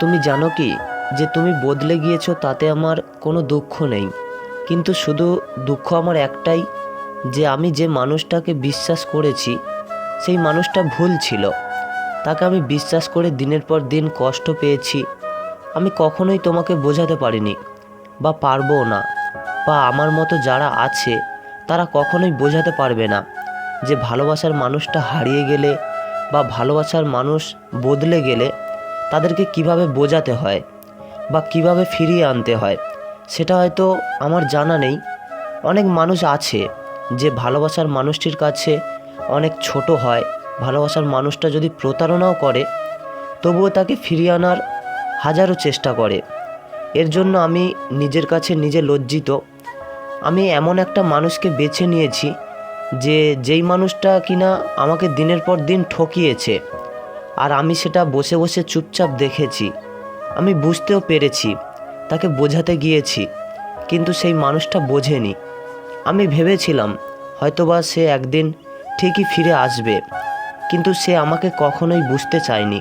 তুমি জানো কি, যে তুমি বদলে গিয়েছো তাতে আমার কোনো দুঃখ নেই। কিন্তু শুধু দুঃখ আমার একটাই, যে আমি যে মানুষটাকে বিশ্বাস করেছি, সেই মানুষটা ভুল ছিল। তাকে আমি বিশ্বাস করে দিনের পর দিন কষ্ট পেয়েছি। আমি কখনোই তোমাকে বোঝাতে পারিনি, বা পারবও না, বা আমার মতো যারা আছে, তারা কখনোই বোঝাতে পারবে না, যে ভালোবাসার মানুষটা হারিয়ে গেলে, বা ভালোবাসার মানুষ বদলে গেলে তাদেরকে কীভাবে বোঝাতে হয় বা কীভাবে ফিরিয়ে আনতে হয়, সেটা হয়তো আমার জানা নেই। অনেক মানুষ আছে যে ভালোবাসার মানুষটির কাছে অনেক ছোট হয়, ভালোবাসার মানুষটা যদি প্রতারণাও করে, তবুও তাকে ফিরিয়ে আনার হাজারো চেষ্টা করে। এর জন্য আমি নিজের কাছে নিজে লজ্জিত। আমি এমন একটা মানুষকে বেছে নিয়েছি যে যেই মানুষটা কিনা আমাকে দিনের পর দিন ঠকিয়েছে। আর আমি সেটা বসে বসে চুপচাপ দেখেছি। আমি বুঝতেও পেরেছি, তাকে বোঝাতে গিয়েছি, কিন্তু সেই মানুষটা বোঝেনি। আমি ভেবেছিলাম, হয়তোবা সে একদিন ঠিকই ফিরে আসবে, কিন্তু সে আমাকে কখনোই বুঝতে চায়নি।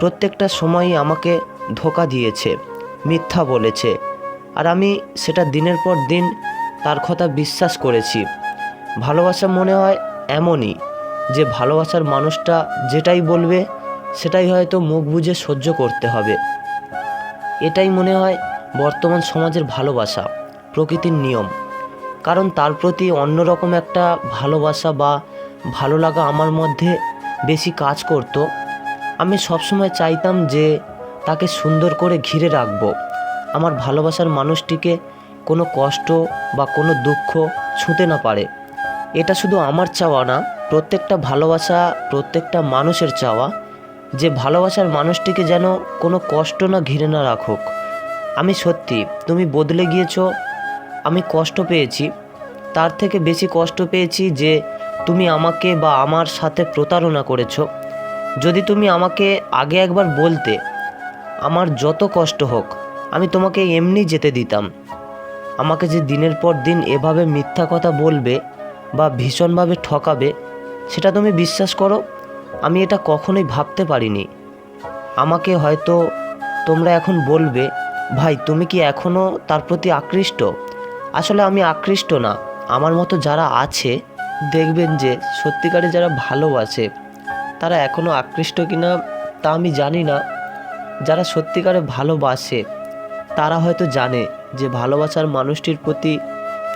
প্রত্যেকটা সময়ই আমাকে ধোকা দিয়েছে, মিথ্যা বলেছে, আর আমি সেটা দিনের পর দিন তার কথা বিশ্বাস করেছি। ভালোবাসা মনে হয় এমনই। যে ভালোবাসার মানুষটা যেটাই বলবে, সেটাই হয়তো মুখ বুজে সহ্য করতে হবে। এটাই মনে হয় বর্তমান সমাজের ভালোবাসা, প্রকৃতির নিয়ম। কারণ তার প্রতি অন্যরকম একটা ভালোবাসা বা ভালো লাগা আমার মধ্যে বেশি কাজ করত। আমি সবসময় চাইতাম যে তাকে সুন্দর করে ঘিরে রাখব। আমার ভালোবাসার মানুষটিকে কোনো কষ্ট বা কোনো দুঃখ ছুঁতে না পারে। এটা শুধু আমার চাওয়া না প্রত্যেকটা ভালোবাসা, প্রত্যেকটা মানুষের চাওয়া, যে ভালোবাসার মানুষটিকে যেন কোনো কষ্ট না ঘিরে না রাখুক। আমি সত্যি, তুমি বদলে গিয়েছো, আমি কষ্ট পেয়েছি, তার থেকে বেশি কষ্ট পেয়েছি যে তুমি আমাকে বা আমার সাথে প্রতারণা করেছ। যদি তুমি আমাকে আগে একবার বলতে, আমার যত কষ্ট হোক, আমি তোমাকে এমনি যেতে দিতাম। আমাকে যে দিনের পর দিন এভাবে মিথ্যা কথা বলবে বা ভীষণভাবে ঠকাবে সেটা তুমি বিশ্বাস করো, আমি এটা কখনোই ভাবতে পারিনি। আমাকে হয়তো তোমরা এখন বলবে, ভাই, তুমি কি এখনও তার প্রতি আকৃষ্ট? আসলে আমি আকৃষ্ট না। আমার মতো যারা আছে, দেখবেন যে সত্যিকারে যারা ভালোবাসে, তারা এখনও আকৃষ্ট কিনা তা আমি জানি না। যারা সত্যিকারে ভালোবাসে, তারা হয়তো জানে যে ভালোবাসার মানুষটির প্রতি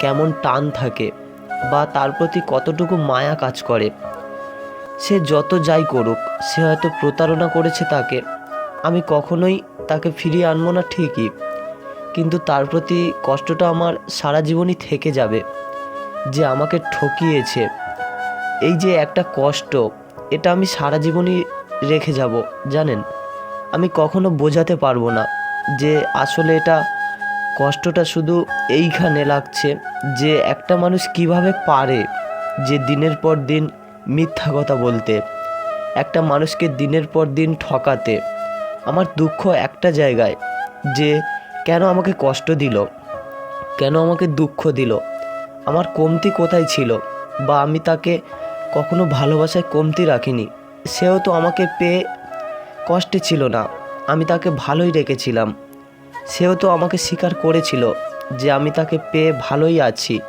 কেমন টান থাকে। বা তার প্রতি কতটুকু মায়া কাজ করে। সে যত যাই করুক, সে হয়তো প্রতারণা করেছে তাকে। আমি কখনোই তাকে ফিরিয়ে আনব না ঠিকই। কিন্তু তার প্রতি কষ্টটা আমার সারা জীবনই থেকে যাবে, যে আমাকে ঠকিয়েছে। এই যে একটা কষ্ট, এটা আমি সারা জীবনই রেখে যাব, জানেন? আমি কখনো বোঝাতে পারব না যে আসলে এটা কষ্টটা শুধু এইখানে লাগছে যে একটা মানুষ কীভাবে পারে যে দিনের পর দিন মিথ্যা কথা বলতে, একটা মানুষকে দিনের পর দিন ঠকাতে। আমার দুঃখ একটা জায়গায় যে কেন আমাকে কষ্ট দিল, কেন আমাকে দুঃখ দিল, আমার কমতি কোথায় ছিল বা আমি তাকে কখনো ভালোবাসায় কমতি রাখিনি। সেও তো আমাকে পেয়ে কষ্টে ছিল না, আমি তাকে ভালোই রেখেছিলাম। সেও তো আমাকে স্বীকার করেছিল যে আমি তাকে পেয়ে ভালোই আছি।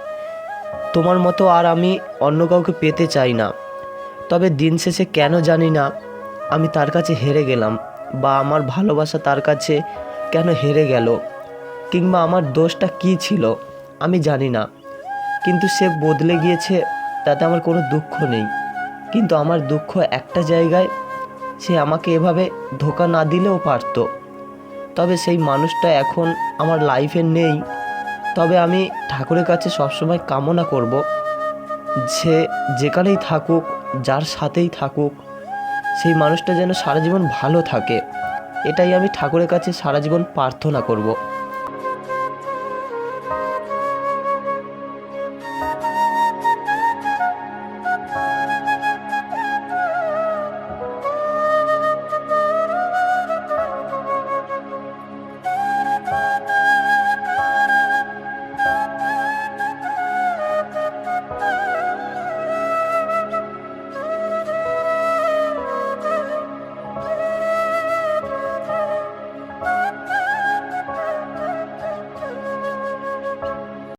তোমার মতো আর আমি অন্য কাউকে পেতে চাই না। তবে দিন শেষে কেন জানি না, আমি তার কাছে হেরে গেলাম বা আমার ভালোবাসা তার কাছে কেন হেরে গেল কিংবা আমার দোষটা কী ছিল, আমি জানি না। কিন্তু সে বদলে গিয়েছে, তাতে আমার কোনো দুঃখ নেই। কিন্তু আমার দুঃখ একটা জায়গায়, সে আমাকে এভাবে ধোকা না দিলেও পারতো। তবে সেই মানুষটা এখন আমার লাইফে নেই। তবে আমি ঠাকুরের কাছে সবসময় কামনা করব যে যেখানেই থাকুক, যার সাথেই থাকুক, সেই মানুষটা যেন সারা জীবন ভালো থাকে। এটাই আমি ঠাকুরের কাছে সারা জীবন প্রার্থনা করব।